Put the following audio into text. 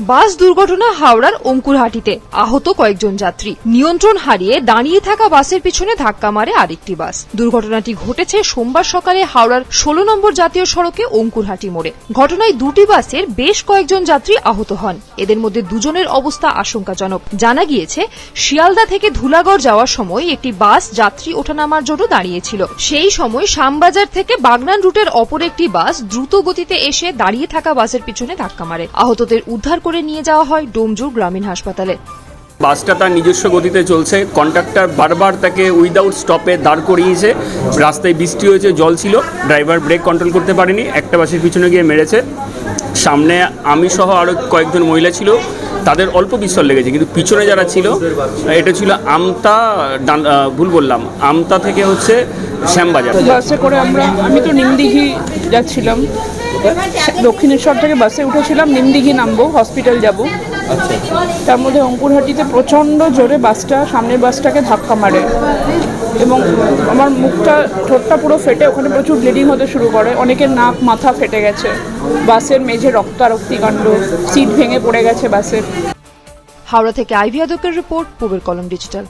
বাস দুর্ঘটনা হাওড়ার অঙ্কুরহাটিতে। আহত কয়েকজন যাত্রী। নিয়ন্ত্রণ হারিয়ে দাঁড়িয়ে থাকা বাসের পিছনে ধাক্কা মারে আরেকটি বাস। দুর্ঘটনাটি ঘটেছে সোমবার সকালে হাওড়ার ষোলো নম্বর জাতীয় সড়কে অঙ্কুরহাটি মোড়ে। ঘটনায় দুটি বাসের বেশ কয়েকজন যাত্রী আহত হন। এদের মধ্যে দুজনের অবস্থা আশঙ্কাজনক। জানা গিয়েছে, শিয়ালদা থেকে ধুলাগড় যাওয়ার সময় একটি বাস যাত্রী ওঠানামার জন্য দাঁড়িয়েছিল। সেই সময় শ্যামবাজার থেকে বাগনান রুটের অপর একটি বাস দ্রুত গতিতে এসে দাঁড়িয়ে থাকা বাসের পিছনে ধাক্কা মারে। আহতদের উদ্ধার করে নিয়ে যাওয়া হয় ডোমজুর গ্রামীণ হাসপাতালে। বাসটা তার নিজস্ব গতিতে চলছে। কন্ডাক্টর বারবার তাকে উইদাউট স্টপে দাঁড় করিয়েছে। রাস্তায় বৃষ্টি হয়েছে, জল ছিল। ড্রাইভার ব্রেক কন্ট্রোল করতে পারেনি। একটা বাসের পিছনে গিয়ে মেরেছে। সামনে আমি সহ আরও কয়েকজন মহিলা ছিল। তাদের অল্প বিস্তর লেগেছে কিন্তু পিছনে যারা ছিল এটা ছিল আমতা ডান- ভুল বললাম আমতা থেকে হচ্ছে শ্যামবাজার। বাসে করে আমরা আমি তো নিমদিঘি যাচ্ছিলাম। দক্ষিণেশ্বর থেকে বাসে উঠেছিলাম নিমদিঘি নামবো হসপিটাল যাব। তার মধ্যে অঙ্কুরহাটিতে প্রচণ্ড জোরে বাসটা সামনের বাসটাকে ধাক্কা মারে। এবং আমার মুখটা, ঠোঁটটা পুরো ফেটে, ওখানে প্রচুর ব্লিডিং হতে শুরু করে। অনেকের নাক, মাথা ফেটে গেছে। বাসের মেঝে রক্তারক্তি কাণ্ড, সিট ভেঙে পড়ে গেছে বাসের। হাওড়া থেকে আইভি আদকের রিপোর্ট পূবের কলম ডিজিটাল।